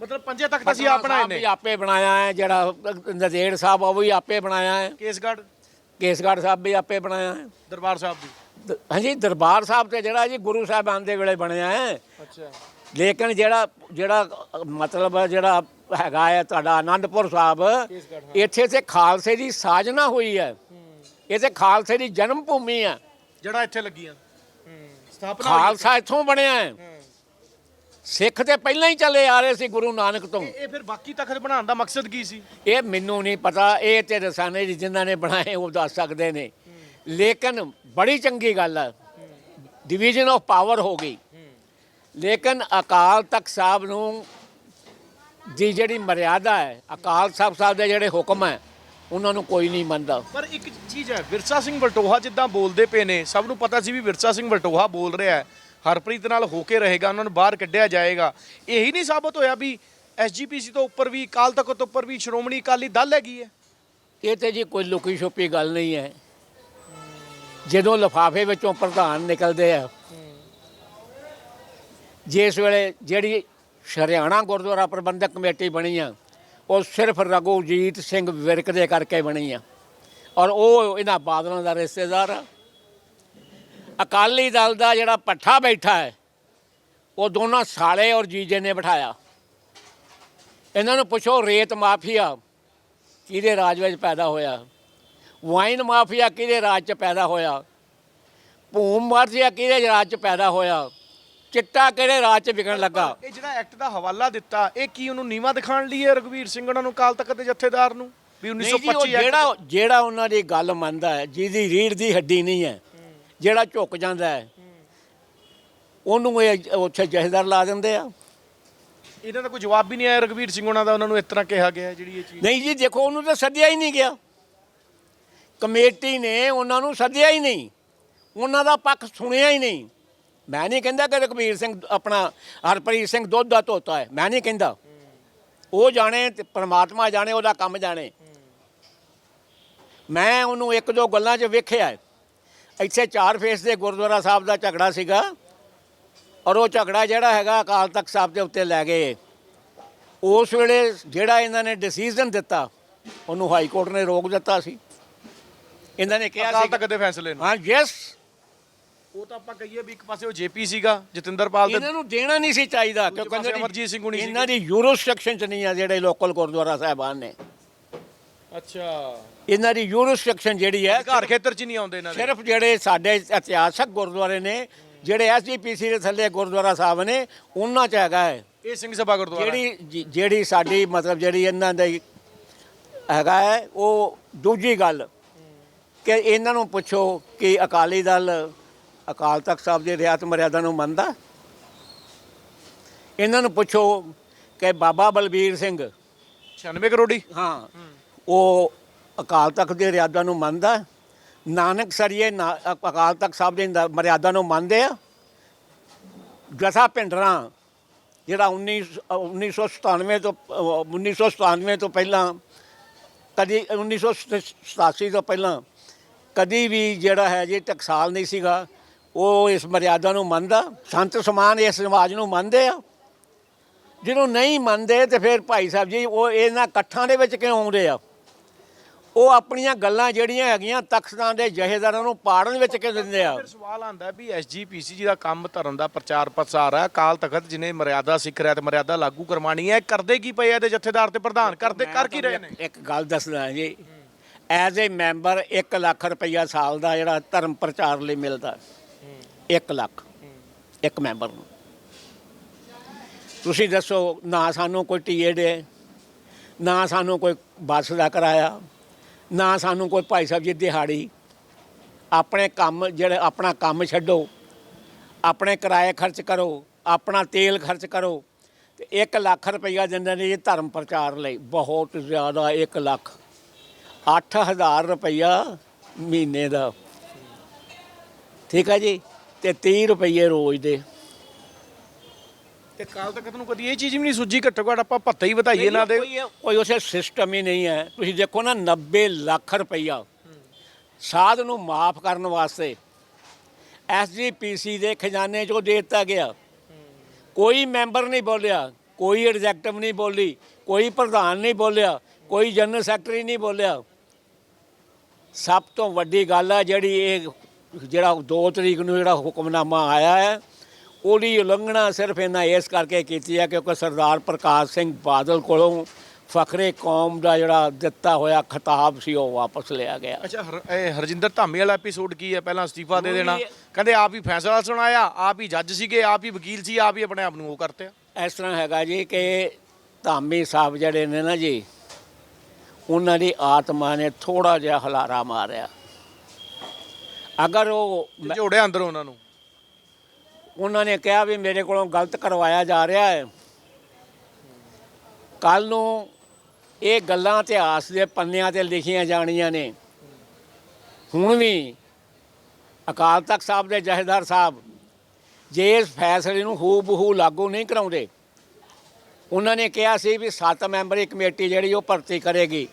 ਮਤਲਬ ਪੰਜੇ ਤਖਤ ਅਸੀਂ ਆਪ ਬਣਾਏ ਨੇ। ਆਪੇ ਬਣਾਇਆ ਹੈ ਜਿਹੜਾ ਨਦੇੜ ਸਾਹਿਬ ਉਹ ਵੀ ਆਪੇ ਬਣਾਇਆ ਹੈ। ਕੇਸਗੜ੍ਹ। ਕੇਸਗੜ੍ਹ ਸਾਹਿਬ ਵੀ ਆਪੇ ਬਣਾਇਆ ਹੈ। ਦਰਬਾਰ ਸਾਹਿਬ ਵੀ। ਹਾਂਜੀ ਦਰਬਾਰ ਸਾਹਿਬ ਤੇ ਜਿਹੜਾ ਜੀ ਗੁਰੂ ਸਾਹਿਬਾਨ ਦੇ ਵੇਲੇ ਬਣਿਆ ਹੈ। ਅੱਛਾ। ਲੇਕਿਨ ਜਿਹੜਾ ਜਿਹੜਾ ਮਤਲਬ ਜਿਹੜਾ ਹੈਗਾ ਹੈ ਤੁਹਾਡਾ ਆਨੰਦਪੁਰ ਸਾਹਿਬ ਇੱਥੇ ਤੇ ਖਾਲਸੇ ਦੀ ਸਾਜਨਾ ਹੋਈ ਹੈ। ਇਹ ਤੇ ਖਾਲਸੇ ਦੀ ਜਨਮ ਭੂਮੀ ਹੈ ਜਿਹੜਾ ਇੱਥੇ ਲੱਗੀਆਂ। ਸਥਾਪਨਾ ਹੋਈ ਖਾਲਸਾ ਇੱਥੋਂ ਬਣਿਆ ਹੈ। ਸਿੱਖ ਤੇ ਪਹਿਲਾਂ ਹੀ ਚੱਲੇ ਆ ਰਹੇ ਸੀ ਗੁਰੂ ਨਾਨਕ ਤੋਂ। ਇਹ ਇਹ ਫਿਰ ਬਾਕੀ ਤਖਤ ਬਣਾਉਣ ਦਾ ਮਕਸਦ ਕੀ ਸੀ? ਇਹ ਮੈਨੂੰ ਨਹੀਂ ਪਤਾ ਇਹ ਤੇ ਰਸਾਨੇ ਜੀ ਜਿਨ੍ਹਾਂ ਨੇ ਬਣਾਏ ਉਹ ਦੱਸ ਸਕਦੇ ਨੇ। ਲੇਕਿਨ ਬੜੀ ਚੰਗੀ ਗੱਲ ਹੈ ਡਿਵੀਜ਼ਨ ਆਫ ਪਾਵਰ ਹੋ ਗਈ। ਲੇਕਿਨ ਅਕਾਲ ਤਖਤ ਸਾਹਿਬ ਨੂੰ ਦੀ ਜਿਹੜੀ ਮਰਿਆਦਾ ਹੈ ਅਕਾਲ ਤਖਤ ਸਾਹਿਬ ਦੇ ਜਿਹੜੇ ਹੁਕਮ ਹੈ ਉਹਨਾਂ ਨੂੰ ਕੋਈ ਨਹੀਂ ਮੰਨਦਾ। ਪਰ ਇੱਕ ਚੀਜ਼ ਹੈ ਵਿਰਸਾ ਸਿੰਘ ਵਲਟੋਹਾ ਜਿੱਦਾਂ ਬੋਲਦੇ ਪਏ ਨੇ ਸਭ ਨੂੰ ਪਤਾ ਸੀ ਵੀ ਵਿਰਸਾ ਸਿੰਘ ਵਲਟੋਹਾ ਬੋਲ ਰਿਹਾ ਹੈ। ਹਰਪ੍ਰੀਤ ਨਾਲ ਹੋ ਕੇ ਰਹੇਗਾ ਉਹਨਾਂ ਨੂੰ ਬਾਹਰ ਕੱਢਿਆ ਜਾਏਗਾ। ਇਹੀ ਨਹੀਂ ਸਾਬਤ ਹੋਇਆ ਵੀ ਐਸਜੀਪੀਸੀ ਤੋਂ ਉੱਪਰ ਵੀ ਕਾਲ ਤਖਤ ਤੋਂ ਉੱਪਰ ਵੀ ਸ਼੍ਰੋਮਣੀ ਅਕਾਲੀ ਦਲ ਹੈਗੀ ਹੈ। ਇਹ ਤੇ ਜੀ ਕੋਈ ਲੁਕੀ ਛੁਪੀ ਗੱਲ ਨਹੀਂ ਹੈ। ਜਦੋਂ ਲਫਾਫੇ ਵਿੱਚੋਂ ਪ੍ਰਧਾਨ ਨਿਕਲਦੇ ਆ ਜਿਸ ਵੇਲੇ ਜਿਹੜੀ ਹਰਿਆਣਾ ਗੁਰਦੁਆਰਾ ਪ੍ਰਬੰਧਕ ਕਮੇਟੀ ਬਣੀ ਆ ਉਹ ਸਿਰਫ ਰਘੂਜੀਤ ਸਿੰਘ ਵਿਰਕ ਦੇ ਕਰਕੇ ਬਣੀ ਆ। ਔਰ ਉਹ ਇਹਨਾਂ ਬਾਦਲਾਂ ਦਾ ਰਿਸ਼ਤੇਦਾਰ ਆ। ਅਕਾਲੀ ਦਲ ਦਾ ਜਿਹੜਾ ਪੱਠਾ ਬੈਠਾ ਹੈ, ਉਹ ਦੋਨਾਂ ਸਾਲੇ ਔਰ ਜੀਜੇ ਨੇ ਬਿਠਾਇਆ। ਇਹਨਾਂ ਨੂੰ ਪੁੱਛੋ, ਰੇਤ ਮਾਫੀਆ ਕਿਹਦੇ ਰਾਜ ਵਿੱਚ ਪੈਦਾ ਹੋਇਆ? ਵਾਈਨ ਮਾਫੀਆ ਕਿਹਦੇ ਰਾਜ 'ਚ ਪੈਦਾ ਹੋਇਆ? ਭੂਮ ਮਾਫੀਆ ਕਿਹਦੇ ਰਾਜ 'ਚ ਪੈਦਾ ਹੋਇਆ? ਚਿੱਟਾ ਕਿਹੜੇ ਰਾਜ 'ਚ ਵਿਕਣ ਲੱਗਾ? ਇਹ ਜਿਹੜਾ ਐਕਟ ਦਾ ਹਵਾਲਾ ਦਿੱਤਾ ਇਹ ਕੀ ਉਹਨੂੰ ਨੀਵਾ ਦਿਖਾਣ ਲਈ ਹੈ ਰਘਵੀਰ ਸਿੰਘ ਉਹਨਾਂ ਨੂੰ ਕਾਲ ਤਖਤ ਦੇ ਜਥੇਦਾਰ ਨੂੰ? ਵੀ ਨਹੀਂ ਜੀ, ਉਹ 1925 ਐਕਟ ਜਿਹੜਾ ਜਿਹੜਾ ਉਹਨਾਂ ਦੀ ਗੱਲ ਮੰਨਦਾ ਹੈ ਜਿਹਦੀ ਰੀੜ ਦੀ ਹੱਡੀ ਨਹੀਂ ਹੈ ਜਿਹੜਾ ਝੁਕ ਜਾਂਦਾ ਹੈ ਉਹਨੂੰ ਇਹ ਉੱਥੇ ਜਹੇਦਾਰ ਲਾ ਦਿੰਦੇ ਆ। ਇਹਨਾਂ ਦਾ ਕੋਈ ਜਵਾਬ ਵੀ ਨਹੀਂ ਆਇਆ ਰਘਵੀਰ ਸਿੰਘ ਉਹਨਾਂ ਦਾ ਉਹਨਾਂ ਨੂੰ ਇਸ ਤਰ੍ਹਾਂ ਕਿਹਾ ਗਿਆ ਜਿਹੜੀ ਇਹ ਚੀਜ਼। ਨਹੀਂ ਜੀ ਦੇਖੋ ਉਹਨੂੰ ਤਾਂ ਸੱਦਿਆ ਹੀ ਨਹੀਂ ਗਿਆ। ਕਮੇਟੀ ਨੇ ਉਹਨਾਂ ਨੂੰ ਸੱਦਿਆ ਹੀ ਨਹੀਂ। ਉਹਨਾਂ ਦਾ ਪੱਖ ਸੁਣਿਆ ਹੀ ਨਹੀਂ। ਮੈਂ ਨਹੀਂ ਕਹਿੰਦਾ ਕਿ ਰਘਬੀਰ ਸਿੰਘ ਆਪਣਾ ਹਰਪ੍ਰੀਤ ਸਿੰਘ ਦੁੱਧ ਦਾ ਧੋਤਾ ਹੈ ਮੈਂ ਨਹੀਂ ਕਹਿੰਦਾ। ਉਹ ਜਾਣੇ ਤੇ ਪ੍ਰਮਾਤਮਾ ਜਾਣੇ ਉਹਦਾ ਕੰਮ ਜਾਣੇ। ਮੈਂ ਉਹਨੂੰ ਇੱਕ ਦੋ ਗੱਲਾਂ 'ਚ ਵੇਖਿਆ। ਇੱਥੇ ਚਾਰ ਫੇਸ ਦੇ ਗੁਰਦੁਆਰਾ ਸਾਹਿਬ ਦਾ ਝਗੜਾ ਸੀਗਾ ਔਰ ਉਹ ਝਗੜਾ ਜਿਹੜਾ ਹੈਗਾ ਅਕਾਲ ਤਖਤ ਸਾਹਿਬ ਦੇ ਉੱਤੇ ਲੈ ਗਏ। ਉਸ ਵੇਲੇ ਜਿਹੜਾ ਇਹਨਾਂ ਨੇ ਡਿਸੀਜਨ ਦਿੱਤਾ ਉਹਨੂੰ ਹਾਈ ਕੋਰਟ ਨੇ ਰੋਕ ਦਿੱਤਾ ਸੀ। ਇਹਨਾਂ ਨੇ ਕਿਹਾ ਅਕਾਲ ਤਖਤ ਦੇ ਫੈਸਲੇ ਨੂੰ। ਹਾਂ ਯੈਸ ਉਹ ਤਾਂ ਆਪਾਂ ਕਹੀਏ ਵੀ ਇੱਕ ਪਾਸੇ ਉਹ ਜੇਪੀ ਸੀਗਾ ਜਤਿੰਦਰਪਾਲ ਦੇ ਇਹਨਾਂ ਨੂੰ ਦੇਣਾ ਨਹੀਂ ਸੀ ਚਾਹੀਦਾ ਦੂਜੇ ਕਿਉਂਕਿ ਪਾਸੇ ਅਮਰਜੀਤ ਸਿੰਘ ਹੁਣੀ ਇਹਨਾਂ ਦੀ ਯੂਰੋਸਟ੍ਰਕਸ਼ਨ ਚ ਨਹੀਂ ਆ ਜਿਹੜੇ ਲੋਕਲ ਗੁਰਦੁਆਰਾ ਸਾਹਿਬਾਨ ਨੇ। ਅੱਛਾ। ਇਹਨਾਂ ਦੀ ਯੂਰੋਸਟ੍ਰਕਸ਼ਨ ਜਿਹੜੀ ਹੈ ਘਰ ਖੇਤਰ 'ਚ ਨਹੀਂ ਆਉਂਦੇ ਇਹਨਾਂ ਦੇ। ਸਿਰਫ ਜਿਹੜੇ ਸਾਡੇ ਇਤਿਹਾਸਕ ਗੁਰਦੁਆਰੇ ਨੇ ਜਿਹੜੇ ਐਸਜੀਪੀਸੀ ਦੇ ਥੱਲੇ ਗੁਰਦੁਆਰਾ ਸਾਹਿਬ ਨੇ ਉਹਨਾਂ ਚ ਹੈਗਾ ਹੈ। ਇਹ ਸਿੰਘ ਸਭਾ ਗੁਰਦੁਆਰਾ। ਜਿਹੜੀ ਜਿ- ਜਿਹੜੀ ਸਾਡੀ ਮਤਲਬ ਜਿਹੜੀ ਇਹਨਾਂ ਦੀ ਹੈਗਾ ਹੈ ਉਹ ਦੂਜੀ ਗੱਲ ਕਿ ਇਹਨਾਂ ਨੂੰ ਪੁੱਛੋ ਕਿ ਅਕਾਲੀ ਦਲ ਅਕਾਲ ਤਖਤ ਸਾਹਿਬ ਦੀ ਰਿਆਤ ਮਰਿਆਦਾ ਨੂੰ ਮੰਨਦਾ। ਇਹਨਾਂ ਨੂੰ ਪੁੱਛੋ ਕਿ ਬਾਬਾ ਬਲਬੀਰ ਸਿੰਘ। 96 ਕਰੋੜੀ? ਹਾਂ ਉਹ ਅਕਾਲ ਤਖਤ ਦੀ ਮਰਿਆਦਾ ਨੂੰ ਮੰਨਦਾ। ਨਾਨਕ ਸਰੀਏ ਅਕਾਲ ਤਖਤ ਸਾਹਿਬ ਦੀ ਮਰਿਆਦਾ ਨੂੰ ਮੰਨਦੇ ਆ। ਜਥਾ ਪਿੰਡਰਾਂ ਜਿਹੜਾ 19 ਅ, 1997 ਤੋਂ ਅ, 1997 ਤੋਂ ਪਹਿਲਾਂ ਕਦੀ 1987 ਤੋਂ ਪਹਿਲਾਂ ਕਦੀ ਵੀ ਜਿਹੜਾ ਹੈ ਜੀ ਟਕਸਾਲ ਨਹੀਂ ਸੀਗਾ। ਉਹ ਇਸ ਮਰਿਆਦਾ ਨੂੰ ਮੰਨਦਾ ਸੰਤ ਸਮਾਨ ਇਸ ਸਮਾਜ ਨੂੰ ਮੰਨਦੇ ਆ। ਜਿਹਨੂੰ ਨਹੀਂ ਮੰਨਦੇ ਤੇ ਫਿਰ ਭਾਈ ਸਾਹਿਬ ਜੀ ਉਹ ਇਹਨਾਂ ਇਕੱਠਾਂ ਦੇ ਵਿੱਚ ਕਿਉਂ ਆਉਂਦੇ ਆ? ਉਹ ਆਪਣੀਆਂ ਗੱਲਾਂ ਜਿਹੜੀਆਂ ਹੈਗੀਆਂ ਤਖਤਾਂ ਦੇ ਜਹੇਦਾਰਾਂ ਨੂੰ ਪਾੜਨ ਵਿੱਚ ਕਿਉਂ ਦਿੰਦੇ ਆ? ਫਿਰ ਸਵਾਲ ਆਂਦਾ ਵੀ ਐਸਜੀਪੀਸੀ ਜੀ ਦਾ ਕੰਮ ਧਰਨ ਦਾ ਪ੍ਰਚਾਰ ਪ੍ਰਸਾਰ ਹੈ ਅਕਾਲ ਤਖਤ ਜਿਹਨੇ ਮਰਿਆਦਾ ਸਿੱਖ ਰਿਹਾ ਤੇ ਮਰਿਆਦਾ ਲਾਗੂ ਕਰਵਾਣੀ ਹੈ ਕਰਦੇ ਕੀ ਪਏ ਆ ਇਹਦੇ ਜਥੇਦਾਰ ਤੇ ਪ੍ਰਧਾਨ? ਕਰਦੇ ਕਰ ਕੀ ਰਹੇ ਨੇ? ਇੱਕ ਗੱਲ ਦੱਸਦਾ ਜੀ। ਐਜ਼ ਏ ਮੈਂਬਰ 1 ਲੱਖ ਰੁਪਈਆ ਸਾਲ ਦਾ ਜਿਹੜਾ ਧਰਮ ਪ੍ਰਚਾਰ ਲਈ ਮਿਲਦਾ। 1 ਲੱਖ, ਇੱਕ ਮੈਂਬਰ ਨੂੰ। ਤੁਸੀਂ ਦੱਸੋ, ਨਾ ਸਾਨੂੰ ਕੋਈ ਟੀਏ ਦੇ, ਨਾ ਸਾਨੂੰ ਕੋਈ ਬੱਸ ਦਾ ਕਿਰਾਇਆ, ਨਾ ਸਾਨੂੰ ਕੋਈ ਭਾਈ ਸਾਹਿਬ ਜੀ ਦਿਹਾੜੀ। ਆਪਣੇ ਕੰਮ ਜਿਹੜੇ, ਆਪਣਾ ਕੰਮ ਛੱਡੋ, ਆਪਣੇ ਕਿਰਾਏ ਖਰਚ ਕਰੋ, ਆਪਣਾ ਤੇਲ ਖਰਚ ਕਰੋ, ਤੇ 1 ਲੱਖ ਰੁਪਈਆ ਦਿੰਦੇ ਨੇ ਜੀ ਧਰਮ ਪ੍ਰਚਾਰ ਲਈ, ਬਹੁਤ ਜ਼ਿਆਦਾ 1 ਲੱਖ। 8000 ਰੁਪਈਆ ਮਹੀਨੇ ਦਾ। ਠੀਕ ਹੈ ਜੀ? ਤੇ 30 ਰੁਪਈਏ ਰੋਜ਼ ਦੇ। ਤੇ ਅਕਾਲ ਤਖਤ ਨੂੰ ਕਦੀ ਇਹ ਚੀਜ਼ ਵੀ ਨਹੀਂ ਸੁੱਝੀ ਘੱਟੋ ਘੱਟ ਆਪਾਂ ਭੱਤਾ ਹੀ ਵਧਾਈਏ ਇਹਨਾਂ ਦੇ। ਕੋਈ ਕੋਈ ਉਸੇ ਸਿਸਟਮ ਹੀ ਨਹੀਂ ਹੈ। ਤੁਸੀਂ ਦੇਖੋ ਨਾ 90 ਲੱਖ ਰੁਪਈਆ। ਸਾਧ ਨੂੰ ਮਾਫ ਕਰਨ ਵਾਸਤੇ ਐਸਜੀਪੀਸੀ ਦੇ ਖਜ਼ਾਨੇ 'ਚੋਂ ਦੇ ਦਿੱਤਾ ਗਿਆ। ਕੋਈ ਮੈਂਬਰ ਨਹੀਂ ਬੋਲਿਆ ਕੋਈ ਐਗਜ਼ੈਕਟਿਵ ਨਹੀਂ ਬੋਲੀ ਕੋਈ ਪ੍ਰਧਾਨ ਨਹੀਂ ਬੋਲਿਆ ਕੋਈ ਜਨਰਲ ਸੈਕਟਰੀ ਨਹੀਂ ਬੋਲਿਆ। ਸਭ ਤੋਂ ਵੱਡੀ ਗੱਲ ਹੈ ਜਿਹੜੀ ਇਹ ਜਿਹੜਾ 2 ਤਰੀਕ ਨੂੰ ਜਿਹੜਾ ਹੁਕਮਨਾਮਾ ਆਇਆ ਹੈ ਉਹਦੀ ਉਲੰਘਣਾ ਸਿਰਫ ਇਹਨਾਂ ਇਸ ਕਰਕੇ ਕੀਤੀ ਹੈ ਕਿਉਂਕਿ ਸਰਦਾਰ ਪ੍ਰਕਾਸ਼ ਸਿੰਘ ਬਾਦਲ ਕੋਲੋਂ ਫਖਰੇ ਕੌਮ ਦਾ ਜਿਹੜਾ ਦਿੱਤਾ ਹੋਇਆ ਖਿਤਾਬ ਸੀ ਉਹ ਵਾਪਸ ਲਿਆ ਗਿਆ। ਅੱਛਾ ਹਰ- ਇਹ ਹਰਜਿੰਦਰ ਧਾਮੀ ਵਾਲਾ ਐਪੀਸੋਡ ਕੀ ਹੈ? ਪਹਿਲਾਂ ਅਸਤੀਫਾ ਦੇ ਦੇਣਾ। ਕਹਿੰਦੇ ਆਪ ਹੀ ਫੈਸਲਾ ਸੁਣਾਇਆ ਆਪ ਹੀ ਜੱਜ ਸੀਗੇ ਆਪ ਹੀ ਵਕੀਲ ਸੀ ਆਪ ਹੀ ਆਪਣੇ ਆਪ ਨੂੰ ਉਹ ਕਰਤੇ ਇਸ ਤਰ੍ਹਾਂ ਹੈਗਾ ਜੀ ਕਿ ਧਾਮੀ ਸਾਹਿਬ ਜਿਹੜੇ ਨੇ ਨਾ ਜੀ ਉਹਨਾਂ ਦੀ ਆਤਮਾ ਨੇ ਥੋੜਾ ਜਿਹਾ ਹਲਾਰਾ ਮਾਰਿਆ। ਅਗਰ ਉਹ ਝੋੜਿਆ ਅੰਦਰ ਉਹਨਾਂ ਨੂੰ। ਉਹਨਾਂ ਨੇ ਕਿਹਾ ਵੀ ਮੇਰੇ ਕੋਲੋਂ ਗਲਤ ਕਰਵਾਇਆ ਜਾ ਰਿਹਾ ਹੈ। ਕੱਲ ਨੂੰ ਇਹ ਗੱਲਾਂ ਇਤਿਹਾਸ ਦੇ ਪੰਨਿਆਂ ਤੇ ਲਿਖੀਆਂ ਜਾਣੀਆਂ ਨੇ। ਹੁਣ ਵੀ ਅਕਾਲ ਤਖਤ ਸਾਹਿਬ ਦੇ ਜਹੇਦਾਰ ਸਾਹਿਬ ਜੇ ਇਸ ਫੈਸਲੇ ਨੂੰ ਹੂ ਬਹੂ ਲਾਗੂ ਨਹੀਂ ਕਰਾਉਂਦੇ ਉਹਨਾਂ ਨੇ ਕਿਹਾ ਸੀ ਵੀ ਸੱਤ ਮੈਂਬਰੀ ਕਮੇਟੀ ਜਿਹੜੀ ਉਹ ਭਰਤੀ ਕਰੇਗੀ।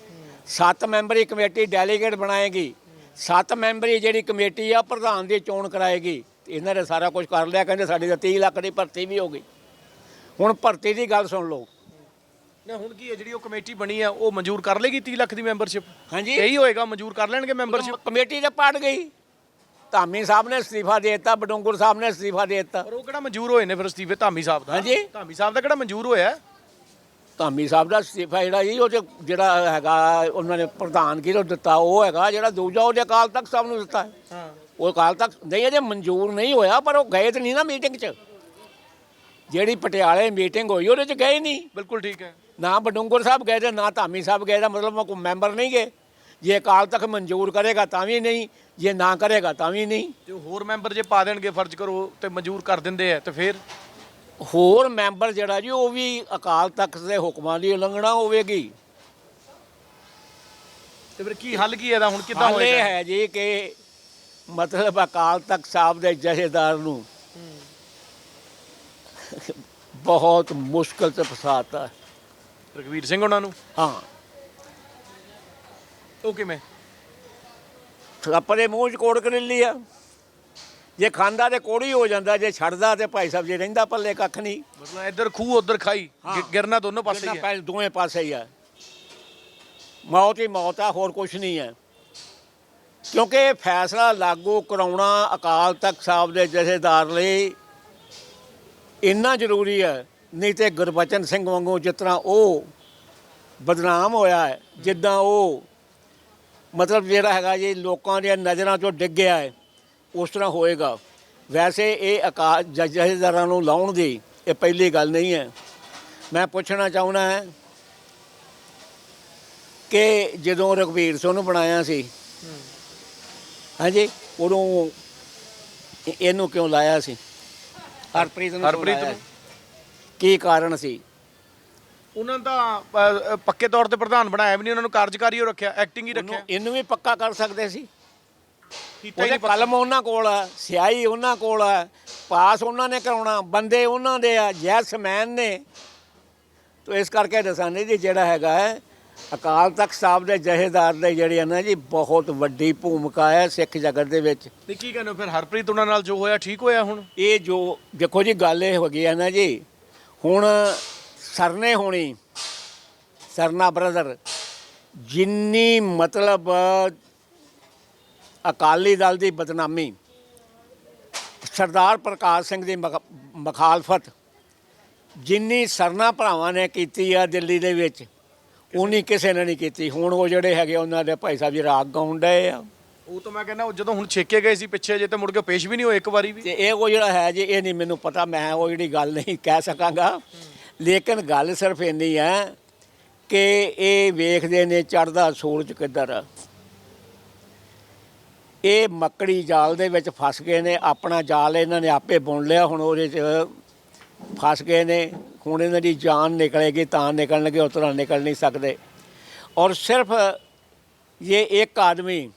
ਸੱਤ ਮੈਂਬਰੀ ਕਮੇਟੀ ਡੈਲੀਗੇਟ ਬਣਾਏਗੀ। ਸੱਤ ਮੈਂਬਰੀ ਜਿਹੜੀ ਕਮੇਟੀ ਆ ਪ੍ਰਧਾਨ ਦੀ ਚੋਣ ਕਰਾਏਗੀ। ਇਹਨਾਂ ਨੇ ਸਾਰਾ ਕੁਝ ਕਰ ਲਿਆ ਕਹਿੰਦੇ ਸਾਡੀ ਤਾਂ 30 ਲੱਖ ਦੀ ਭਰਤੀ ਵੀ ਹੋ ਗਈ। ਹੁਣ ਭਰਤੀ ਦੀ ਗੱਲ ਸੁਣ ਲਓ। ਨਾ ਹੁਣ ਕੀ ਹੈ ਜਿਹੜੀ ਉਹ ਕਮੇਟੀ ਬਣੀ ਆ ਉਹ ਮਨਜ਼ੂਰ ਕਰ ਲੇਗੀ 30 ਲੱਖ ਦੀ ਮੈਂਬਰਸ਼ਿਪ? ਹਾਂਜੀ। ਇਹੀ ਹੋਏਗਾ ਮਨਜ਼ੂਰ ਕਰ ਲੈਣਗੇ ਮੈਂਬਰਸ਼ਿਪ? ਕਮੇਟੀ ਤੇ ਪੜ ਗਈ। ਧਾਮੀ ਸਾਹਿਬ ਨੇ ਅਸਤੀਫਾ ਦੇ ਦਿੱਤਾ ਬਡੂੰਗਰ ਸਾਹਿਬ ਨੇ ਅਸਤੀਫਾ ਦੇ ਦਿੱਤਾ। ਪਰ ਉਹ ਕਿਹੜਾ ਮਨਜ਼ੂਰ ਹੋਏ ਨੇ ਫਿਰ ਅਸਤੀਫੇ? ਧਾਮੀ ਸਾਹਿਬ ਦਾ? ਹਾਂਜੀ। ਧਾਮੀ ਸਾਹਿਬ ਦਾ ਕਿਹੜਾ ਮਨਜ਼ੂਰ ਹੋਇਆ? ਧਾਮੀ ਸਾਹਿਬ ਦਾ ਅਸਤੀਫਾ ਜਿਹੜਾ ਜੀ ਉਹ 'ਚ ਜਿਹੜਾ ਹੈਗਾ ਉਹਨਾਂ ਨੇ ਪ੍ਰਧਾਨਗੀ ਨੂੰ ਦਿੱਤਾ ਉਹ ਹੈਗਾ ਜਿਹੜਾ ਦੂਜਾ ਉਹਦੇ ਅਕਾਲ ਤਖਤ ਸਾਹਿਬ ਨੂੰ ਦਿੱਤਾ। ਹੈ। ਉਹ ਅਕਾਲ ਤਖਤ ਨਹੀਂ ਅਜੇ ਮਨਜ਼ੂਰ ਨਹੀਂ ਹੋਇਆ ਪਰ ਉਹ ਗਏ ਤੇ ਨਹੀਂ ਨਾ ਮੀਟਿੰਗ 'ਚ। ਜਿਹੜੀ ਪਟਿਆਲੇ ਮੀਟਿੰਗ ਹੋਈ ਉਹਦੇ 'ਚ ਗਏ ਨਹੀਂ। ਬਿਲਕੁਲ ਠੀਕ ਹੈ। ਨਾ ਬਡੂੰਗਰ ਸਾਹਿਬ ਗਏ ਤੇ ਨਾ ਧਾਮੀ ਸਾਹਿਬ ਗਏ ਦਾ ਮਤਲਬ ਉਹ ਕੋਈ ਮੈਂਬਰ ਨਹੀਂ ਗਏ। ਜੇ ਅਕਾਲ ਤਖਤ ਮਨਜ਼ੂਰ ਕਰੇਗਾ ਤਾਂ ਵੀ ਨਹੀਂ ਜੇ ਨਾ ਕਰੇਗਾ ਤਾਂ ਵੀ ਨਹੀਂ। ਜੇ ਹੋਰ ਮੈਂਬਰ ਜੇ ਪਾ ਦੇਣਗੇ ਫਰਜ਼ ਕਰੋ ਤੇ ਮਨਜ਼ੂਰ ਕਰ ਦਿੰਦੇ ਆ ਤੇ ਫਿਰ? ਹੋਰ ਮੈਂਬਰ ਜਿਹੜਾ ਜੀ ਉਹ ਵੀ ਅਕਾਲ ਤਖਤ ਦੇ ਹੁਕਮਾਂ ਦੀ ਉਲੰਘਣਾ ਹੋਵੇਗੀ। ਤੇ ਫਿਰ ਕੀ ਹੱਲ ਕੀ ਹੈ ਇਹਦਾ? ਹੁਣ ਕਿੱਦਾਂ ਹਾਲੇ ਹੋਏਗਾ? ਹੈ ਜੀ ਕਿ ਮਤਲਬ ਅਕਾਲ ਤਖਤ ਸਾਹਿਬ ਦੇ ਜਥੇਦਾਰ ਨੂੰ ਬਹੁਤ ਮੁਸ਼ਕਲ ਚ ਫਸਾਤਾ। ਰਗਵੀਰ ਸਿੰਘ ਉਹਨਾਂ ਨੂੰ? ਹਾਂ। ਉਹ ਕਿਵੇਂ? ਦੇ ਮੂੰਹ ਚ ਕੋੜ ਕਰੇਲੀ ਆ। ਜੇ ਖਾਂਦਾ ਤੇ ਕੋੜੀ ਹੋ ਜਾਂਦਾ ਜੇ ਛੱਡਦਾ ਤੇ ਭਾਈ ਸਾਹਿਬ ਜੀ ਰਹਿੰਦਾ ਪੱਲੇ ਕੱਖ ਨਹੀਂ। ਮਤਲਬ ਇੱਧਰ ਖੂਹ ਉੱਧਰ ਖਾਈ। ਹਾਂ। ਗਿ- ਗਿਰਨਾ ਦੋਨੋਂ ਪਾਸੇ ਹੀ ਹੈ। ਪਹਿਲੇ ਦੋਵੇਂ ਪਾਸੇ ਹੀ ਆ। ਮੌਤ ਹੀ ਮੌਤ ਆ ਹੋਰ ਕੁਝ ਨਹੀਂ ਹੈ। ਕਿਉਂਕਿ ਇਹ ਫੈਸਲਾ ਲਾਗੂ ਕਰਾਉਣਾ ਅਕਾਲ ਤਖਤ ਸਾਹਿਬ ਦੇ ਜਥੇਦਾਰ ਲਈ ਇੰਨਾ ਜ਼ਰੂਰੀ ਹੈ। ਨਹੀਂ ਤੇ ਗੁਰਬਚਨ ਸਿੰਘ ਵਾਂਗੂ ਜਿਸ ਤਰ੍ਹਾਂ ਉਹ ਬਦਨਾਮ ਹੋਇਆ ਹੈ ਜਿੱਦਾਂ ਉਹ ਮਤਲਬ ਜਿਹੜਾ ਹੈਗਾ ਜੀ ਲੋਕਾਂ ਦੀਆਂ ਨਜ਼ਰਾਂ ਚੋਂ ਡਿੱਗ ਗਿਆ ਹੈ। ਉਸ ਤਰ੍ਹਾਂ ਹੋਏਗਾ। ਵੈਸੇ ਇਹ ਅਕਾਲ ਜ- ਜਥੇਦਾਰਾਂ ਨੂੰ ਲਾਉਣ ਦੀ ਇਹ ਪਹਿਲੀ ਗੱਲ ਨਹੀਂ ਹੈ। ਮੈਂ ਪੁੱਛਣਾ ਚਾਹੁੰਦਾ ਹਾਂ ਕਿ ਜਦੋਂ ਰਘਵੀਰ ਸਿੰਘ ਨੂੰ ਬਣਾਇਆ ਸੀ ਹਾਂਜੀ ਉਦੋਂ ਇਹ- ਇਹਨੂੰ ਕਿਉਂ ਲਾਇਆ ਸੀ? ਹਰਪ੍ਰੀਤ ਨੂੰ ਹਰਪ੍ਰੀਤ ਨੂੰ। ਕੀ ਕਾਰਨ ਸੀ? ਉਹਨਾਂ ਦਾ ਪੱਕੇ ਤੌਰ ਤੇ ਪ੍ਰਧਾਨ ਬਣਾਇਆ ਵੀ ਨਹੀਂ ਉਹਨਾਂ ਨੂੰ ਕਾਰਜਕਾਰੀ ਉਹ ਰੱਖਿਆ ਐਕਟਿੰਗ ਹੀ ਰੱਖਿਆ। ਇਹਨੂੰ ਵੀ ਪੱਕਾ ਕਰ ਸਕਦੇ ਸੀ? ਹੀ ਉਹਦੇ ਨਹੀਂ। ਕਲਮ ਉਹਨਾਂ ਕੋਲ ਆ ਸਿਆਹੀ ਉਹਨਾਂ ਕੋਲ ਆ ਪਾਸ ਉਹਨਾਂ ਨੇ ਕਰਾਉਣਾ ਬੰਦੇ ਉਹਨਾਂ ਦੇ ਆ ਯੈਸ ਮੈਨ ਨੇ। ਤੋ ਇਸ ਕਰਕੇ ਦਸਾਨੇ ਜੀ ਜਿਹੜਾ ਹੈਗਾ ਹੈ ਅਕਾਲ ਤਖਤ ਸਾਹਿਬ ਦੇ ਜਹੇਦਾਰ ਦੇ ਜਿਹੜੇ ਆ ਨਾ ਜੀ ਬਹੁਤ ਵੱਡੀ ਭੂਮਿਕਾ ਹੈ ਸਿੱਖ ਜਗਤ ਦੇ ਵਿੱਚ। ਤੇ ਕੀ ਕਹਿੰਦੇ ਹੋ ਫਿਰ? ਹਰਪ੍ਰੀਤ ਉਹਨਾਂ ਨਾਲ ਜੋ ਹੋਇਆ ਠੀਕ ਹੋਇਆ ਹੁਣ? ਇਹ ਜੋ ਦੇਖੋ ਜੀ ਗੱਲ ਇਹ ਹੋ ਗਈ ਹੈ ਨਾ ਜੀ ਹੁਣ ਸਰਨੇ ਹੋਣੀ ਸਰਨਾ ਬ੍ਰਦਰ ਜਿੰਨੀ ਮਤਲਬ ਅਕਾਲੀ ਦਲ ਦੀ ਬਦਨਾਮੀ। ਸਰਦਾਰ ਪ੍ਰਕਾਸ਼ ਸਿੰਘ ਦੀ ਮਖ- ਮੁਖਾਲਫਤ। ਜਿੰਨੀ ਸਰਨਾ ਭਰਾਵਾਂ ਨੇ ਕੀਤੀ ਆ ਦਿੱਲੀ ਦੇ ਵਿੱਚ ਉਨੀ ਕਿਸੇ ਨੇ ਨਹੀਂ ਕੀਤੀ। ਹੁਣ ਉਹ ਜਿਹੜੇ ਹੈਗੇ ਉਹਨਾਂ ਦੇ ਭਾਈ ਸਾਹਿਬ ਜੀ ਰਾਗ ਗਾਉਣ ਡਏ ਆ। ਉਹ ਤਾਂ ਮੈਂ ਕਹਿੰਦਾ ਜਦੋਂ ਹੁਣ ਛੇਕੇ ਗਏ ਸੀ ਪਿੱਛੇ ਜੇ ਤੇ ਮੁੜ ਕੇ ਪੇਸ਼ ਵੀ ਨਹੀਂ ਹੋਏ ਇੱਕ ਵਾਰੀ ਵੀ। ਤੇ ਇਹ ਉਹ ਜਿਹੜਾ ਹੈ ਜੀ ਇਹ ਨਹੀਂ ਮੈਨੂੰ ਪਤਾ ਮੈਂ ਉਹ ਜਿਹੜੀ ਗੱਲ ਨਹੀਂ ਕਹਿ ਸਕਾਂਗਾ। ਲੇਕਿਨ ਗੱਲ ਸਿਰਫ ਇੰਨੀ ਹੈ ਕਿ ਇਹ ਵੇਖਦੇ ਨੇ ਚੜਦਾ ਸੂਰਜ ਕਿੱਧਰ। ਇਹ ਮੱਕੜੀ ਜਾਲ ਦੇ ਵਿੱਚ ਫਸ ਗਏ ਨੇ, ਆਪਣਾ ਜਾਲ ਇਹਨਾਂ ਨੇ ਆਪੇ ਬੁਣ ਲਿਆ, ਹੁਣ ਉਹਦੇ 'ਚ ਫਸ ਗਏ ਨੇ, ਹੁਣ ਇਹਨਾਂ ਦੀ ਜਾਨ ਨਿਕਲੇਗੀ, ਤਾਂ ਨਿਕਲਣਗੇ, ਉਸ ਤਰ੍ਹਾਂ ਨਿਕਲ ਨਹੀਂ ਸਕਦੇ। ਔਰ ਸਿਰਫ ਇਹ ਇੱਕ ਆਦਮੀ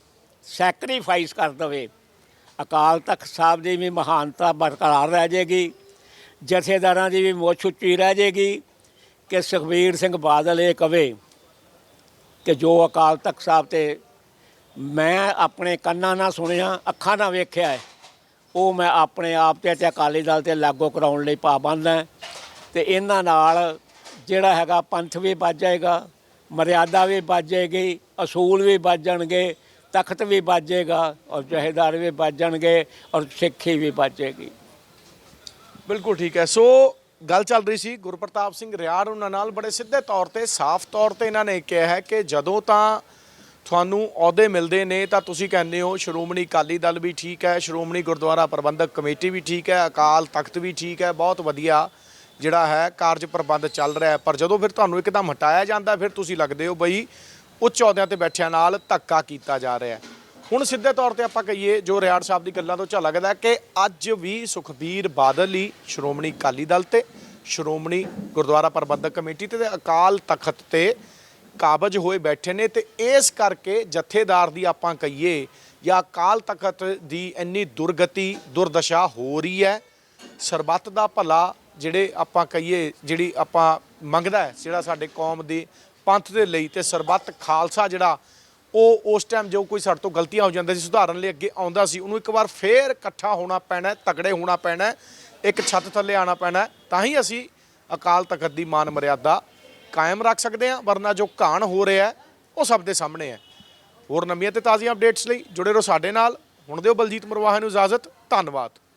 ਸੈਕਰੀਫਾਈਸ ਕਰ ਦਵੇ, ਅਕਾਲ ਤਖਤ ਸਾਹਿਬ ਦੀ ਵੀ ਮਹਾਨਤਾ ਬਰਕਰਾਰ ਰਹਿ ਜਾਏਗੀ, ਜਥੇਦਾਰਾਂ ਦੀ ਵੀ ਮੁੱਛ ਉੱਚੀ ਰਹਿ ਜਾਏਗੀ, ਕਿ ਸੁਖਬੀਰ ਸਿੰਘ ਬਾਦਲ ਇਹ ਕਵੇ ਕਿ ਜੋ ਅਕਾਲ ਤਖਤ ਸਾਹਿਬ ਤੇ ਮੈਂ ਆਪਣੇ ਕੰਨਾਂ ਨਾਲ ਸੁਣਿਆ, ਅੱਖਾਂ ਨਾਲ ਵੇਖਿਆ ਹੈ। ਉਹ ਮੈਂ ਆਪਣੇ ਆਪ ਤੇ ਤੇ ਅਕਾਲੀ ਦਲ ਤੇ ਲਾਗੂ ਕਰਾਉਣ ਲਈ ਪਾਬੰਦ ਹਾਂ। ਤੇ ਇਹਨਾਂ ਨਾਲ ਜਿਹੜਾ ਹੈਗਾ ਪੰਥ ਵੀ ਬਚ ਜਾਏਗਾ, ਮਰਿਆਦਾ ਵੀ ਬਚ ਜਾਏਗੀ, ਅਸੂਲ ਵੀ ਬਚ ਜਾਣਗੇ, ਤਖਤ ਵੀ ਬਚ ਜਾਏਗਾ ਔਰ ਜਹੇਦਾਰ ਵੀ ਬਚ ਜਾਣਗੇ ਔਰ ਸਿੱਖੀ ਵੀ ਬਚ ਜਾਏਗੀ। ਬਿਲਕੁਲ ਠੀਕ ਹੈ। ਸੋ ਗੱਲ ਚੱਲ ਰਹੀ ਸੀ ਗੁਰਪ੍ਰਤਾਪ ਸਿੰਘ ਰਿਆੜ ਉਹਨਾਂ ਨਾਲ। ਬੜੇ ਸਿੱਧੇ ਤੌਰ ਤੇ, ਸਾਫ਼ ਤੌਰ ਤੇ ਇਹਨਾਂ ਨੇ ਕਿਹਾ ਹੈ ਕਿ ਜਦੋਂ ਤਾਂ ਤੁਹਾਨੂੰ ਅਹੁਦੇ ਮਿਲਦੇ ਨੇ, ਤਾਂ ਤੁਸੀਂ ਕਹਿੰਦੇ ਹੋ, ਸ਼੍ਰੋਮਣੀ ਅਕਾਲੀ ਦਲ ਵੀ ਠੀਕ ਹੈ, ਸ਼੍ਰੋਮਣੀ ਗੁਰਦੁਆਰਾ ਪ੍ਰਬੰਧਕ ਕਮੇਟੀ ਵੀ ਠੀਕ ਹੈ, ਅਕਾਲ ਤਖਤ ਵੀ ਠੀਕ ਹੈ, ਬਹੁਤ ਵਧੀਆ ਜਿਹੜਾ ਹੈ ਕਾਰਜ ਪ੍ਰਬੰਧ ਚੱਲ ਰਿਹਾ ਪਰ ਜਦੋਂ ਫਿਰ ਤੁਹਾਨੂੰ ਇੱਕਦਮ ਹਟਾਇਆ ਜਾਂਦਾ, ਫਿਰ ਤੁਸੀਂ ਲੱਗਦੇ ਹੋ ਬਈ ਉੱਚ ਅਹੁਦਿਆਂ ਤੇ ਬੈਠਿਆਂ ਨਾਲ ਧੱਕਾ ਕੀਤਾ ਜਾ ਰਿਹਾ ਹੁਣ ਸਿੱਧੇ ਤੌਰ ਤੇ ਆਪਾਂ ਕਹੀਏ, ਜੋ ਰਿਆੜ ਸਾਹਿਬ ਦੀ ਗੱਲਾਂ ਤੋਂ ਝਲਕਦਾ ਹੈ ਕਿ ਅੱਜ ਵੀ ਸੁਖਬੀਰ ਬਾਦਲ ਹੀ ਸ਼੍ਰੋਮਣੀ ਅਕਾਲੀ ਦਲ ਤੇ ਸ਼੍ਰੋਮਣੀ ਗੁਰਦੁਆਰਾ ਪ੍ਰਬੰਧਕ ਕਮੇਟੀ ਤੇ ਤੇ ਅਕਾਲ ਤਖਤ ਤੇ ਕਾਬਜ ਹੋਏ ਬੈਠੇ ਨੇ ਤੇ ਇਸ ਕਰਕੇ ਜਥੇਦਾਰ ਦੀ ਆਪਾਂ ਕਹੀਏ ਜਾਂ ਅਕਾਲ ਤਖਤ ਦੀ ਇੰਨੀ ਦੁਰਗਤੀ, ਦੁਰਦਸ਼ਾ ਹੋ ਰਹੀ ਹੈ। ਸਰਬੱਤ ਦਾ ਭਲਾ ਜਿਹੜੇ ਆਪਾਂ ਕਹੀਏ, ਜਿਹੜੀ ਆਪਾਂ ਮੰਗਦਾ ਹੈ, ਜਿਹੜਾ ਸਾਡੇ ਕੌਮ ਦੇ ਪੰਥ ਦੇ ਲਈ ਤੇ ਸਰਬੱਤ ਖਾਲਸਾ ਜਿਹੜਾ, ਉਹ ਉਸ ਟਾਈਮ ਜੋ ਕੋਈ ਸਾਡੇ ਤੋਂ ਗਲਤੀਆਂ ਹੋ ਜਾਂਦੀਆਂ ਸੀ, ਸੁਧਾਰਨ ਲਈ ਅੱਗੇ ਆਉਂਦਾ ਸੀ, ਉਹਨੂੰ ਇੱਕ ਵਾਰ ਫੇਰ ਇਕੱਠਾ ਹੋਣਾ ਪੈਣਾ ਤਕੜੇ ਹੋਣਾ ਪੈਣਾ ਇੱਕ ਛੱਤ ਥੱਲੇ ਆਣਾ ਪੈਣਾ ਤਾਂ ਹੀ ਅਸੀਂ ਅਕਾਲ ਤਖਤ ਦੀ ਮਾਨ ਮਰਿਆਦਾ ਕਾਇਮ ਰੱਖ ਸਕਦੇ ਹਾਂ, ਵਰਨਾ ਜੋ ਘਾਣ ਹੋ ਰਿਹਾ ਉਹ ਸਭ ਦੇ ਸਾਹਮਣੇ ਹੈ। ਹੋਰ ਨਵੀਆਂ ਤੇ ਤਾਜ਼ੀਆਂ ਅਪਡੇਟਸ ਲਈ ਜੁੜੇ ਰਹੋ ਸਾਡੇ ਨਾਲ। ਹੁਣ ਦਿਓ ਬਲਜੀਤ ਮਰਵਾਹਾ ਨੂੰ ਇਜਾਜ਼ਤ। ਧੰਨਵਾਦ।